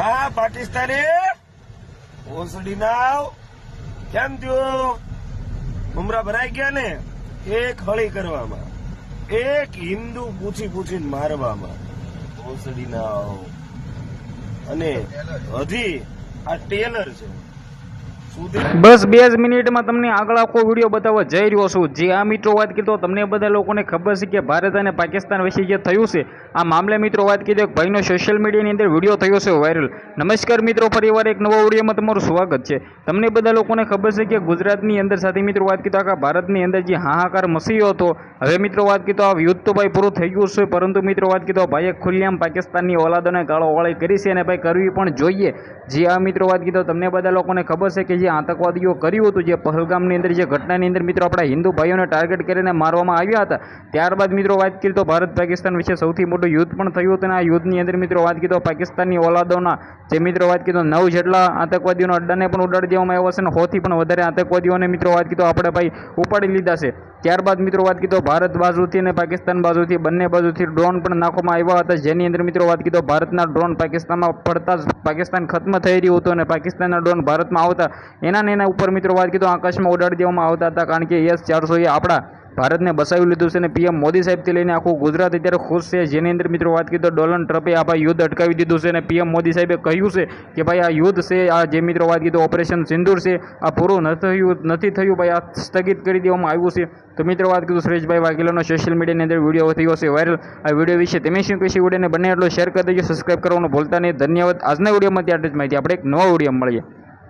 હા, પાકિસ્તાની ઓસડી નાવ. કેમ થયું? ઉમરા ભરાઈ ગયા ને? એક હળી કરવામાં. એક હિન્દુ પૂછી પૂછીને મારવામાં. ઓસડી નાવ. અને હજી આ ટેલર છે. બસ બે જ મિનિટમાં તમને આગળ આખો વીડિયો બતાવવા જઈ રહ્યો છું. જે આ મિત્રો વાત કીધો તમને બધા લોકોને ખબર છે કે ભારત અને પાકિસ્તાન વચ્ચે જે થયું છે, આ મામલે મિત્રો વાત કરી કે ભાઈનો સોશિયલ મીડિયાની અંદર વીડિયો થયો છે વાયરલ નમસ્કાર મિત્રો ફરીવાર એક નવા વિડીયોમાં તમારું સ્વાગત છે. તમને બધા લોકોને ખબર છે કે ગુજરાતની અંદર સાથે મિત્રો વાત કીધો આખા ભારતની અંદર જે હાહાકાર મસીયો હતો. હવે મિત્રો વાત કીધો આ યુદ્ધ તો ભાઈ પૂરું થઈ ગયું છે, પરંતુ મિત્રો વાત કીધો ભાઈએ ખુલ્લેઆમ પાકિસ્તાનની ઓલાદોને ગાળો ઓળાઈ કરી છે અને ભાઈ કરવી પણ જોઈએ. જે આ મિત્રો વાત કીધો તમને બધા લોકોને ખબર છે કે જે આતંકવાદીઓ કર્યું હતું, જે પહલગામની અંદર, જે ઘટનાની અંદર મિત્રો આપણા હિન્દુ ભાઈઓને ટાર્ગેટ કરીને મારવામાં આવ્યા હતા, ત્યારબાદ મિત્રો વાત કરી તો ભારત પાકિસ્તાન વિશે સૌથી મોટું યુદ્ધ પણ થયું હતું અને આ યુદ્ધની અંદર મિત્રો વાત કીધો પાકિસ્તાનની ઓલાદોના જે મિત્રો વાત કીધો નવ જેટલા આતંકવાદીઓના અડ્ડાને પણ ઉડાડી દેવામાં આવ્યા છે અને હોથી પણ વધારે આતંકવાદીઓને મિત્રો વાત કીધો આપણે ભાઈ ઉપાડી લીધા છે. ત્યારબાદ મિત્રો વાત કીધો ભારત બાજુથી અને પાકિસ્તાન બાજુથી બંને બાજુથી ડ્રોન પણ નાખવામાં આવ્યા હતા, જેની અંદર મિત્રો વાત કીધો ભારતના ડ્રોન પાકિસ્તાનમાં પડતા જ પાકિસ્તાન ખત્મ થઈ રહ્યું હતું અને પાકિસ્તાનના ડ્રોન ભારતમાં આવતા એના ને એના ઉપર મિત્રો વાત કીધું, આકાશમાં ઉડાડી દેવામાં આવતા હતા, કારણ કે એસ ચારસો એ આપણા ભારતને બસાવી લીધું છે અને પીએમ મોદી સાહેબથી લઈને આખું ગુજરાત અત્યારે ખુશ છે. જેની અંદર મિત્રો વાત કીધો, ડોનાલ્ડ ટ્રમ્પે આ યુદ્ધ અટકાવી દીધું છે અને પીએમ મોદી સાહેબે કહ્યું છે કે ભાઈ આ યુદ્ધ છે, આ જે મિત્રો વાત કીધું, ઓપરેશન સિંદૂર છે, આ પૂરું નથી થયું, ભાઈ આ સ્થગિત કરી દેવામાં આવ્યું છે. તો મિત્રો વાત કીધું સુરેશભાઈ વાઘેલાનો સોશિયલ મીડિયાની અંદર વીડિયો થયો છે વાયરલ આ વીડિયો વિશે તમે શું કહેશો? વિડીયોને બંને એટલો શેર કરી દેજો સબસ્ક્રાઈબ કરવાનું ભૂલતા નહીં. ધન્યવાદ. આજના વિડીયોમાં ત્યાં જ માહિતી. આપણે એક નવા વીડિયો મળીએ.